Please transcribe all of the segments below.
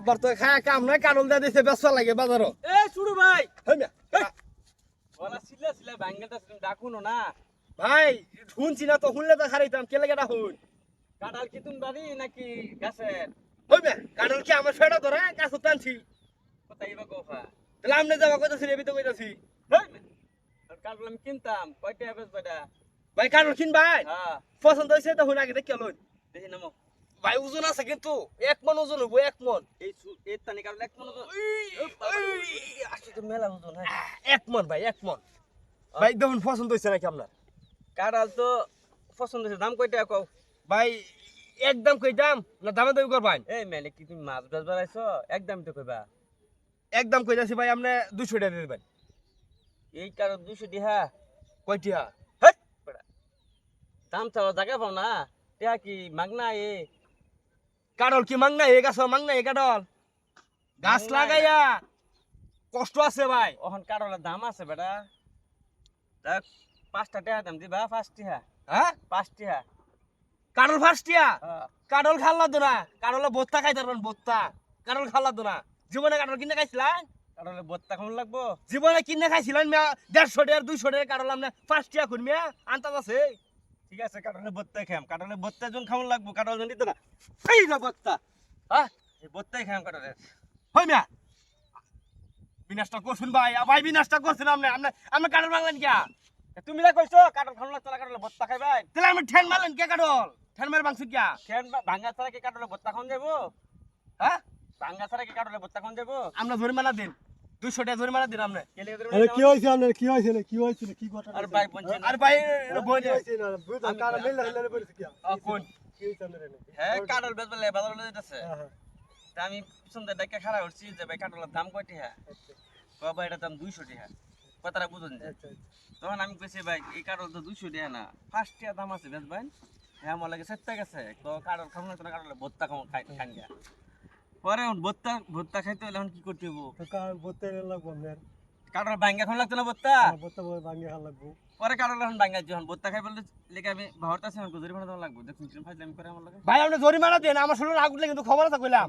আবার তো খায় কাম নাই কারণ দিয়ে দিছে বেসা লাগে বাজারও। এ শুরু ভাই। না। বলা ডাকুন ভাই শুনছি না তো শুনলে তো কে লেগে তুমি বাড়ি নাকি গাছের? কি আমার ফেটা ধরে কাছে টানছি কোথায় বা গোফা? তাহলে আমনে যাওয়া কইতাছি রে তো কইতাছি। কাটল আমি কিনতাম কয়টা ভাই কারণ কিন ভাই হ্যাঁ। পছন্দ হয়েছে তো হুন আগে দেখে দেখি নামো। ভাই ওজন আছে কিন্তু। এক মন ওজন হইব এক মন। এই এই তানি কাটল এক মনে আসলে তো মেলা ওজন হ্যাঁ। এক মন ভাই এক মন। ভাই দেখুন পছন্দ হয়েছে নাকি আপনার? কাটাল তো পছন্দ হয়েছে। দাম কয়টা কও? ভাই একদম কইতাম না দামে দাবি করবাই এই মেলে কি তুমি মাছ বাজ বাড়াইছো একদম তো কইবা। একদম কইতাছি ভাই আপনি দুশো টাকা দিয়ে দেবেন। এই কারও দুশো দিহা কয়টিয়া হেট বেটা। দাম চাওয়া জায়গা পাও না। টিয়া কি মাগনা এ কাডল কি মাংনা? এ গাছ মাংনা এ কাডল? গাছ লাগাইয়া? কষ্ট আছে ভাই। ওখান কারোর দাম আছে বেটা। দেখ পাঁচটা টিহা দাম দিবা পাঁচ টিহা হ্যাঁ? পাঁচ টিহা কাডল ফার্স্টিয়া হ্যাঁ। কাডল খাল্লা দো না কাডলে বত্তা খাইতে পারবেন বত্তা। কাডল খাল্লা দো না জীবনে কাডল কিনে খাইছিলেন কারোর বত্তা কেমন লাগবো? জীবনে কিনে খাইছিলেন মিয়া দেড়শো টাকার দুইশো টাকার কাডল আপনি ফার্স্টিয়া খুন মিয়া আন্তাজ আছে? ঠিক আছে কাটলে বত্তাই খাম কাটলে বত্তা জন খাওয়ান লাগবো কাটল জন দিত না। এই না বত্তা হ্যাঁ এই বত্তাই খাম কাটলে হই মিয়া। বিনাশটা করছুন ভাই ভাই বিনাশটা করছেন আপনি আপনি আপনি মারলেন কিয়া? তুমি না কইছো কাটল খাওয়ান লাগতো না কাটলে বত্তা খাইবাই তাহলে আমি ঠেন মারলেন কে কাডল ঠেন মার মাংস কিয়া? খেন ভাঙ্গা ছাড়া কি কাটলে বত্তা খাওয়ান যাব হ্যাঁ? ভাঙ্গা ছাড়া কি কাটলে বত্তা খাওয়ান যাব আমরা জরিমানা দিন। দুইশো টাকা জরিমানা দিন আপনি আরে কি আপনার? কি কি কি ঘটনা আর ভাই বলছেন আর ভাই বই কি না? বুঝা কারা মিলে হলে বলেছে কি? কোন? কি হয়েছে আপনার হ্যাঁ কাটল বেশ বলে বাজার লয়ে যেতেছে হ্যাঁ হ্যাঁ। তা আমি খাড়া হচ্ছি যে ভাই কাটলের দাম কয়টি হ্যাঁ? আচ্ছা। বাবা এটার দাম দুইশো টাকা কথাটা বুঝুন যে। আচ্ছা তখন আমি কইছি ভাই এই কাটল তো দুইশো টাকা না। ফার্স্ট টাকা দাম আছে ভাই। হ্যাঁ আমার লাগে সেটটা গেছে তো কাটল খাব না কাটলে ভত্তা খাব খাই খান গা পরে এখন ভত্তা ভত্তা খাইতে হলে এখন কি করতে হব তো লাগবো আপনার? কাটল ভাঙ্গা খাওয়া লাগতো না ভত্তা? বলতে ভাঙে হাল লাগবো। পরে কাটল এখন ভাঙ্গা যখন ভত্তা খাই বললে লেগে আমি ভাবতে আছে আমার ভাড়া দেওয়া লাগবো। দেখুন কিরম ফাইজলামি আমি করে আমার লাগে। ভাই আপনি জরিমানা দেন আমার শুনুন আগুলে কিন্তু খবর আছে কইলাম।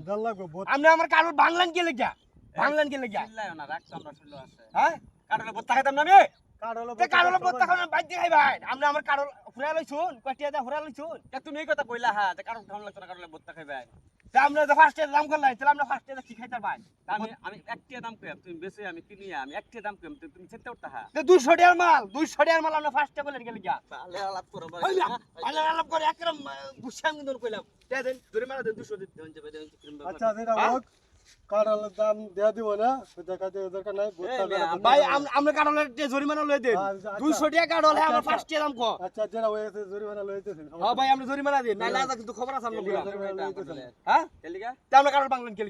আপনি আমার কারণ বাংলান কে লেগা? বাংলান কে লেগা? না আমরা শুনলো আছে। হ্যাঁ? কাটলে ভত্তা খাইতাম না আমি? কারণ বত্তা আপনি আমার কারণ ফুরা লইছুন কয়টিয়া দা ফুরা লইছুন তুমি এই কথা কইলা হ্যাঁ তা কাটল লাগতো না কাটলে ভত্তা খাইবে তে তো ফার্স্ট দাম করলাই তাহলে আপনি ফার্স্ট কি খাইতে পাই আমি আমি একটিয়া দাম কইম তুমি বেশি আমি কিনি আমি একটিয়া দাম কইম তুমি সেটা উঠতা হ্যাঁ তে 200 টাকার মাল 200 টাকার মাল আপনি ফার্স্ট এ করলেন কে লেগা তাহলে আলাপ করো না আল্লাহ আল্লাহ করে একরম গুছাম কিন্তু কইলাম দেন জরিমানা দেন 200 দিন আচ্ছা যেটা হোক কার হলো দাম দেয়া দিব না দেখা যায় দরকার নাই ভাই আমরা কারণে জরিমানা লয়ে দেন দুইশো 200 টাকা কারণ হ্যাঁ আমার আচ্ছা, ফার্স্ট দাম কম আচ্ছা যেটা হয়েছে জরিমানা লইতেছেন হ্যাঁ ভাই আমরা জরিমানা দিন নাইলে কিন্তু খবর আছে আমরা হ্যাঁ? আমরা কারণ বাংলান কে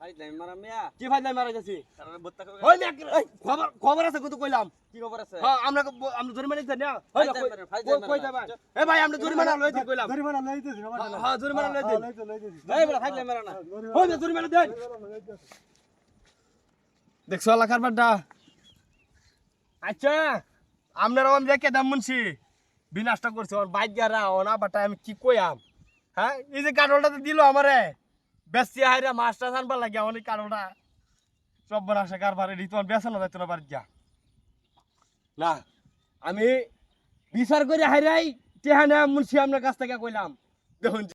লেগা আই নাই মারা মিয়া। কি ফাইল মারা যাচ্ছি? কারণে বত্তা খাবে ওই না এই খবর খবর আছে কিন্তু কইলাম। কি খবর আছে? হ্যাঁ আমরা আমরা জরিমানা দিতে না। ফাইল দেন, ফাইল দেন, কই যাবেন? এ ভাই আমরা জরিমানা লই দিই কইলাম। জরিমানা লইতেছি হ্যাঁ জরিমানা লই দিন এই বড় ফাইল মারা না। ওই না জরিমানা দেন। দেখছ আল্লাহ কারবারটা আচ্ছা আপনারা আমি দেখে দাম মুনছি। বিনাশটা করছে ওর বাইক গেরা ওনা বাটা আমি কি কইয়াম? হ্যাঁ এই যে কারণটা তো দিল আমারে। বেশি হাইরা মাছটা জানবার লাগে অনেক কারণটা সব কারবার কারবারে রিতন বেসানো যাইতো না বাড়ি যা। না, আমি বিচার করে হাইরাই টেহানা মুন্সি আপনার কাছ থেকে কইলাম। দেখুন